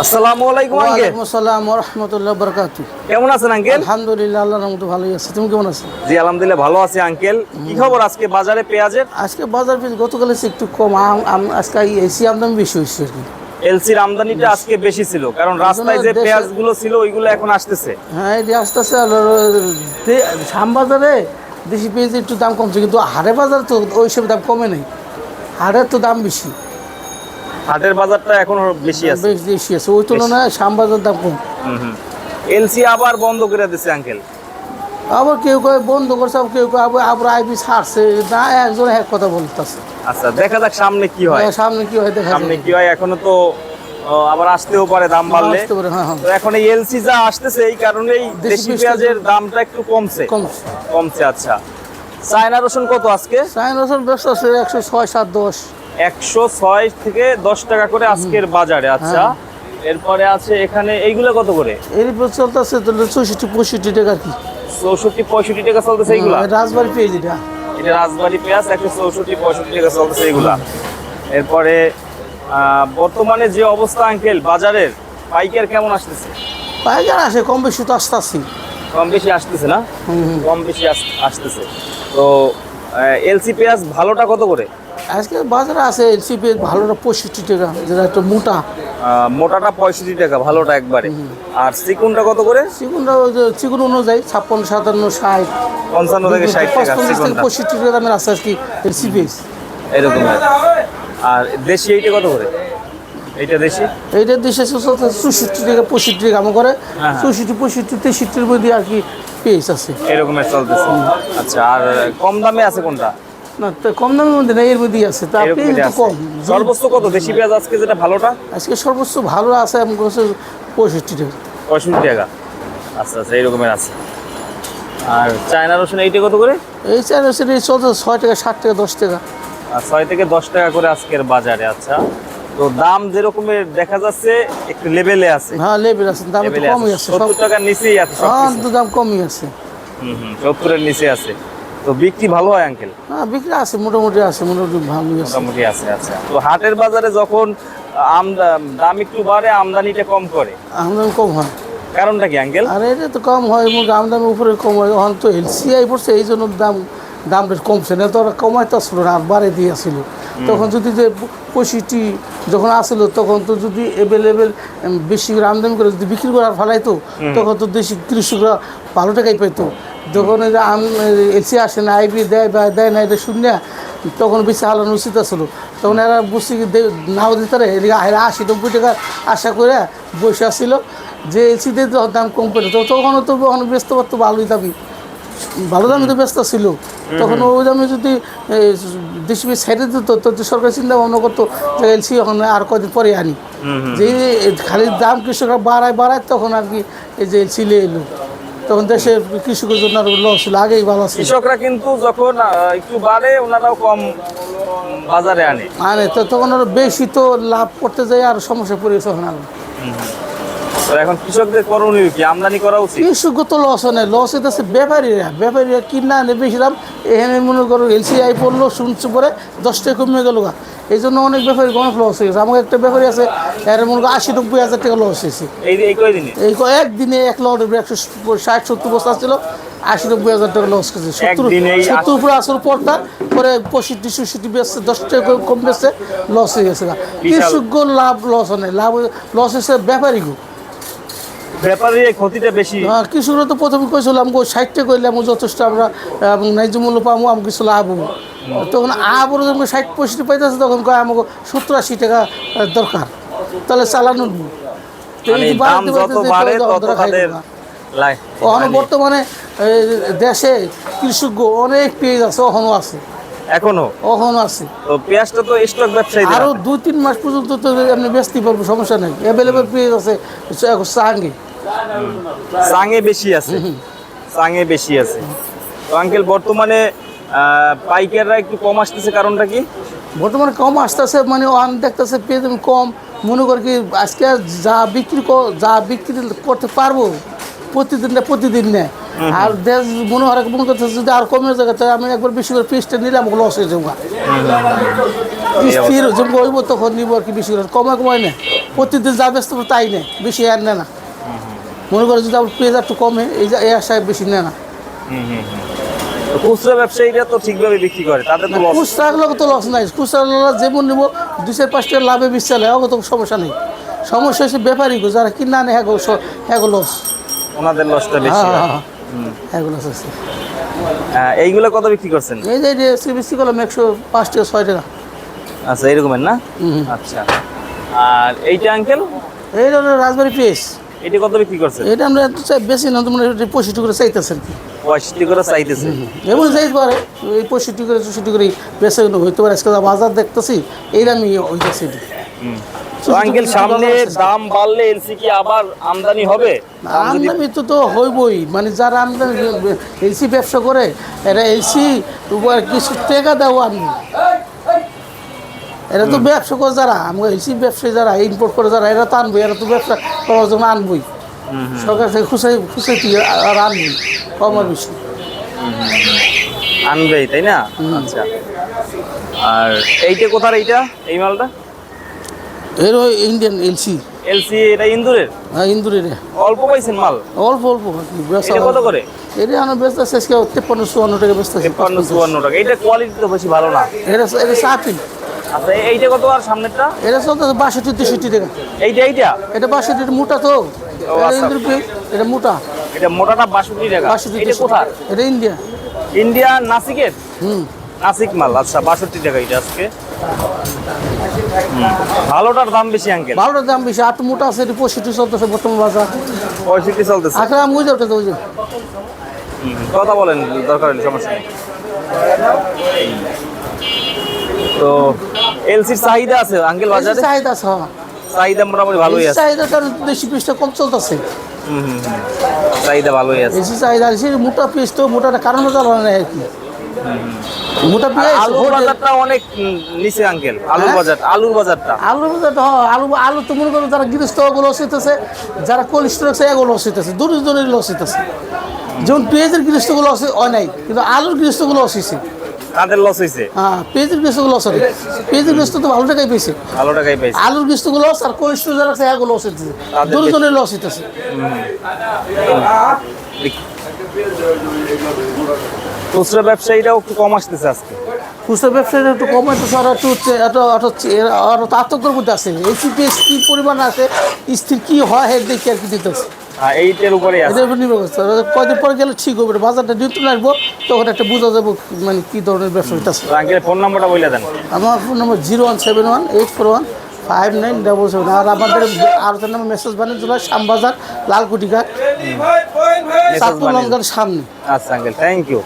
আসসালামু আলাইকুম আঙ্কেল। ওয়ালাইকুম আসসালাম রহমতুল্লাহ বরকাতু। কেমন আছেন আঙ্কেল? আলহামদুলিল্লাহ আল্লাহর রহমতে ভালোই আছে। তুমি কেমন আছো? জি আলহামদুলিল্লাহ ভালো আছি আঙ্কেল। কি খবর আজকে বাজারে পেঁয়াজের? আজকে বাজার পিস গতকাল একটু কম। আম- আম- আজকে এসি আমদানি বেশি হয়েছে আর কি। এলসির আমদানিটা আজকে বেশি ছিল কারণ রাস্তায় যে পেঁয়াজগুলো ছিল ওইগুলো এখন আসতেছে। হ্যাঁ এটি আস্তে আস্তে দেশি পেঁয়াজ একটু দাম কমছে কিন্তু হারে বাজার তো ওই সব দাম কমে নেই। হারের তো দাম বেশি। হাটের বাজারটা এখন বেশি আছে। বেশ আছে। ওই তুলনায় শাম বাজার দাম কম। এলসি আবার বন্ধ করে দিছে আঙ্কেল আবার কেউ কেউ বন্ধ করছে আবার কেউ কেউ আবার আইবি ছাড়ছে। না একজন এক কথা বলতেছে। আচ্ছা দেখা যাক সামনে কি হয়। সামনে কি হয় দেখা সামনে। কি হয় এখনও তো আবার আসতেও পারে দাম বাড়লে। আসতে পারে, হ্যাঁ হ্যাঁ। তো এখন এই এলসি যা আসতেছে এই কারণেই দেশি পেঁয়াজের দামটা একটু কমছে। কমছে। কমছে আচ্ছা। চায়না রসুন কত আজকে? চাইন রসুন ব্যবসা আছে একশো ছয় সাত দশ। একশো ছয় থেকে দশ টাকা করে আজকের বাজারে আচ্ছা। হ্যাঁ। এরপরে আছে এখানে এইগুলো কত করে? এর উপর চলতেছে তো চৌষট্টি পঁয়ষট্টি টাকা কি। চৌষট্টি পঁয়ষট্টি টাকা চলতেছে এইগুলা? হ্যাঁ, রাজবাড়ি পেয়ে যেটা এটা রাজবাড়ি পেঁয়াজ একশো চৌষট্টি পঁয়ষট্টি টাকা চলতেছে এইগুলা। এরপরে বর্তমানে যে অবস্থা আঙ্কেল বাজারের পাইকার কেমন আসতেছে? পাইকার আসে কম বেশি তো আসতে আসি কম বেশি আসতেছে না। কম বেশি আস- আসতেছে। তো এলসি পেঁয়াজ ভালোটা কত করে? আজকে বাজারে আছে এলসি পেয়ে ভালোটা পঁয়ষট্টি টাকা যেটা একটু মোটা। মোটাটা পঁয়ষট্টি টাকা ভালোটা একবারে। আর চিকুনটা কত করে? চিকুনটা চিকুন অনুযায়ী ছাপ্পান্ন সাতান্ন ষাট। পঞ্চান্ন থেকে ষাট টাকা পঁয়ষট্টি টাকা দামের আছে আর কি এলসি পেয়ে এরকম আর দেশি এইটা কত করে? এইটা দেশি? এইটা দেশে চৌষট্টি টাকা পঁয়ষট্টি টাকা আমার করে। হ্যাঁ। চৌষট্টি পঁয়ষট্টি তেষট্টির মধ্যে আর কি পেয়েছে আছে। এরকমের চলতেছে। আচ্ছা আর কম দামে আছে কোনটা? না তো কম দামের মধ্যে না এর মধ্যেই আছে তা এরকমেরই পেয়ে কম। সর্বোচ্চ কত? দেশি পেঁয়াজ আজকে যেটা ভালোটা? আজকে সর্বোচ্চ ভালো আছে এমন করছে পঁয়ষট্টি টাকা। পঁয়ষট্টি টাকা। আচ্ছা আচ্ছা এইরকমের আছে। আর চায়না রসুন এইটা কত করে? এই চলছে ছয় টাকা ষাট টাকা দশ টাকা। আর ছয় থেকে দশ টাকা করে আজকের বাজারে আচ্ছা। তো দাম যেরকমের দেখা যাচ্ছে একটু লেভেলে আছে। হ্যাঁ লেবেল আছে দাম কমই আছে সত্তর টাকার নিচেই আছে হ্যাঁ দাম কমই আছে। হুম হুম সত্তরের নিচে আছে। তো বিক্রি ভালো হয় আঙ্কেল? হ্যাঁ বিক্রি আছে মোটামুটি আছে মোটামুটি ভালোই আছে। মোটামুটি আছে আচ্ছা। তো হাটের বাজারে যখন দাম একটু বাড়ে আমদানিটা কম করে? আমদানি কম হয়। কারণটা কি আঙ্কেল? আর এটা তো কম হয় মুরগি আমদানি উপরে কম হয়। এখন তো এলসিআই পড়ছে এই জন্য দাম দামটা কমছে। না তো ওরা কমাইতে আসলো না বাড়ে দিয়ে আসছিল তখন যদি যে পঁয়ষট্টি যখন আসছিল তখন তো যদি অ্যাভেলেবেল বেশি করে আমদানি করে যদি বিক্রি করার ফেলাইতো তখন তো দেশি কৃষকরা ভালো টাকাই পেতো যখন এই যে আম এলসি আসে না আইবি দেয় বা দেয় না এটা শূন্য তখন বেশি হালানো উচিত আসলো তখন এরা বুঝছি নাও দিতে এদিকে এরা আশি নব্বই টাকা আশা করে বসে আসছিল যে এলসিতে দাম কম পেতো তো তখনও তো তখন ব্যস্ত পারতো ভালোই দামি ভালো দামে তো ব্যস্ত ছিল। তখন ওই দামে যদি দেশি সাইডে দিত তো তো সরকার চিন্তা ভাবনা করতো যে এলসি এখন আর কদিন পরে আনি। যে খালি দাম কৃষকরা বাড়ায় বাড়ায় তখন আর কি এই যে এলসি নিয়ে এলো। তখন দেশের কৃষকের জন্য লস ছিল আগেই ভালো ছিল। কৃষকরা কিন্তু যখন একটু বাড়ে ওনারাও কম বাজারে আনে। মানে তো তখন আরও বেশি তো লাভ করতে যাই আর সমস্যা পড়ে গেছে তখন আর এখন কৃষকদের করণীয় কি? আমদানি করা উচিত? কৃষক তো লস হয় না লস হইতেছে ব্যাপারীরা। ব্যাপারীরা কিনা আনে বেশি দাম এখানে মনে করো এলসি আই পড়ল শুনছে পরে দশ টাকা কমে গেল এই জন্য অনেক ব্যাপারী অনেক লস হয়ে গেছে। আমার একটা ব্যাপারী আছে এর মনে করো আশি নব্বই হাজার টাকা লস হয়েছে। এই একদিনে এক লট একশো ষাট সত্তর বস্তা ছিল আশি নব্বই হাজার টাকা লস করেছে সত্তর সত্তর উপরে আসল পড়তার পরে পঁয়ষট্টি ষষ্ঠি বেচছে দশ টাকা কম বেচছে লস হয়ে গেছে গা। কৃষক লাভ লস হয় নাই। লাভ লস হয়েছে ব্যাপারীগো। ব্যাপারে এই ক্ষতিটা বেশি। হ্যাঁ কৃষকরা তো প্রথমে কইছিল আমাকে ষাটটা করলে আমি যথেষ্ট আমরা এবং ন্যায্য মূল্য পাবো আমি কিছু লাভ হব। তখন আবার যখন ষাট পঁয়ষট্টি পাইতেছে তখন কয় আমাকে সত্তর আশি টাকা দরকার। তাহলে চালানো তো এই মানে মানে বর্তমানে দেশে কৃষক অনেক পেঁয়াজ আছে ওখানেও আছে। এখনও? আছে। তো পেঁয়াজটা তো স্টক ব্যবসায়ী আরও দুই তিন মাস পর্যন্ত তো আপনি বেচতে পারব সমস্যা নেই। অ্যাভেলেবেল পেঁয়াজ আছে চাঙ্গে বেশি আছে। সাঙে বেশি আছে। তো আঙ্কেল বর্তমানে পাইকাররা একটু কম আসতেছে কারণটা কি? বর্তমানে কম আসতেছে মানে ওয়ান দেখতেছে পেয়ে কম। মনে কর কি আজকে যা বিক্রি যা বিক্রি করতে পারব প্রতিদিন না প্রতিদিন নেয় আর দেশ মনে হয় মনে করতেছে যদি আর কমে যায় তাহলে আমি একবার বেশি করে পিসটা নিলাম লস হয়ে যাব। স্থির হইব তখন নিব আর কি বেশি করে। কমে কমায় না। প্রতিদিন যা ব্যস্ত তাই নেয় বেশি আর নেয় না। মনে করে যদি আমার পেঁয়াজ একটু কমে এই আশায় বেশি নেয় না। খুচরা ব্যবসায়ীরা তো ঠিকভাবে বিক্রি করে তাদের তো লস খুচরা গুলো তো লস নাই। খুচরা যেমন নিব দুই চার পাঁচ টাকা লাভে বিশ চালে অত সমস্যা নেই। সমস্যা হচ্ছে ব্যাপারী গো যারা কিনা আনে হ্যাঁ হ্যাঁ লস ওনাদের লসটা বেশি। হ্যাঁ হ্যাঁ হ্যাঁ লস আছে। হ্যাঁ, এইগুলো কত বিক্রি করছেন? এই যে যে সিবিসি করলাম একশো পাঁচ টাকা ছয় টাকা। আচ্ছা এরকমের না? আচ্ছা। আর এইটা আঙ্কেল এই রাজবাড়ি পেস এটা কত বিক্রি এটা আমরা বেশি না তোমরা এটা পঁয়ষট্টি করে চাইতেছে আর কি। পঁয়ষট্টি করে চাইতেছে। এমন পারে এই পঁয়ষট্টি করে চৌষট্টি করে বেশি হইতে পারে। আজকে বাজার দেখতেছি এইরকমই হইতেছে এটা। আঙ্কেল সামনে দাম বাড়লে এলসি কি আবার আমদানি হবে? আমদানি তো তো হইবই। মানে যারা আমদানি এলসি ব্যবসা করে এরা এলসি কিছু টাকা দেওয়া আনবে এরা তো ব্যবসা করে যারা আমরা এলসি ব্যবসায়ী যারা ইম্পোর্ট করে যারা এরা তো আনবই এরা তো ব্যবসা করার জন্য আনবই। সরকার থেকে খুশাই খুশাই আর আনবই কম আর বেশি। আনবেই তাই না? আচ্ছা। আর এইটা কোথার এইটা এই মালটা? এর ওই ইন্ডিয়ান এলসি এলসি এটা ইন্দুরের? হ্যাঁ ইন্দুরের। অল্প পাইছেন মাল? অল্প অল্প। কত করে? এটা আমার ব্যস্ত আজকে তেপ্পান্ন চুয়ান্ন টাকা ব্যস্ত তেপ্পান্ন চুয়ান্ন টাকা। এটা কোয়ালিটি তো বেশি ভালো না। এটা এটা চাপি আচ্ছা এইটা কত আর সামনেরটা? এটা চলতেছে বাষট্টি তেষট্টি টাকা। এইটা এইটা? এটা বাষট্টি মোটা তো। এটা আচ্ছা। এটা মোটা। এটা মোটাটা বাষট্টি টাকা। বাষট্টি এটা কোথার? এটা ইন্ডিয়া। ইন্ডিয়া নাসিকের? হুম। নাসিক মাল আচ্ছা বাষট্টি টাকা এটা আজকে। ভালোটার দাম বেশি আঙ্কেল? ভালোটার দাম বেশি আট মোটা আছে এটা পঁয়ষট্টি চলতেছে বর্তমান বাজার। পঁয়ষট্টি চলতেছে। আখড়া আমি বুঝে ওটা তো বুঝে কথা বলেন দরকার হলে সমস্যা নেই। তো এলসির চাহিদা আছে আঙ্কেল বাজারে? চাহিদা আছে হ্যাঁ। চাহিদা মোটামুটি ভালোই আছে। দেশি পিসটা কম চলতেছে। চাহিদা ভালোই আছে। চাহিদা আছে মোটা পিস তো মোটাটা কারণে আর কি। মোটা আলুর বাজারটা অনেক নিচে আঙ্কেল। আলুর হ্যাঁ? বাজার আলুর বাজারটা। আলুর বাজারটা হয় আলু আলু তো মনে করো যারা গৃহস্থ ওগুলো লস হইতেছে যারা কোল্ড স্টোরেজ এগুলো লস হইতেছে দূরের হইতেছে যেমন পেঁয়াজের গৃহস্থগুলো হয় নাই কিন্তু আলুর গৃহস্থগুলো হয়েছে তাদের লস হয়েছে হ্যাঁ পেঁয়াজের লস পেঁয়াজের তো ভালো টাকাই পেয়েছে ভালো টাকাই পাইছে। আলুর লস আর কোল্ড যারা আছে এগুলো লস হইতেছে। দূরের লস হইতেছে। খুচরা ব্যবসায়ীরাও একটু কম আসতেছে আজকে। খুচরা ব্যবসায়ীরা একটু কম হইতেছে আর একটু হচ্ছে এত আতঙ্কের মধ্যে আছে। এই সিপিএস কি পরিমাণ আছে স্থির কি হয় হেড দেখে আর কি দিতেছে। আর এইটার আছে। এদের উপর নির্ভর করছে কয়দিন পরে গেলে ঠিক হবে বাজারটা নিয়ন্ত্রণ আসব তখন একটা বোঝা যাব মানে কী ধরনের ব্যবসা হইতেছে। আঙ্কেল ফোন নাম্বারটা বলে দেন। আমার phone number zero one seven one eight four one five nine double seven. আর আমাদের তার নামে মেসেজ বানিয়ে দিল শ্যামবাজার লালকুটিঘাট লঙ্কার সামনে। আচ্ছা আঙ্কেল থ্যাংক ইউ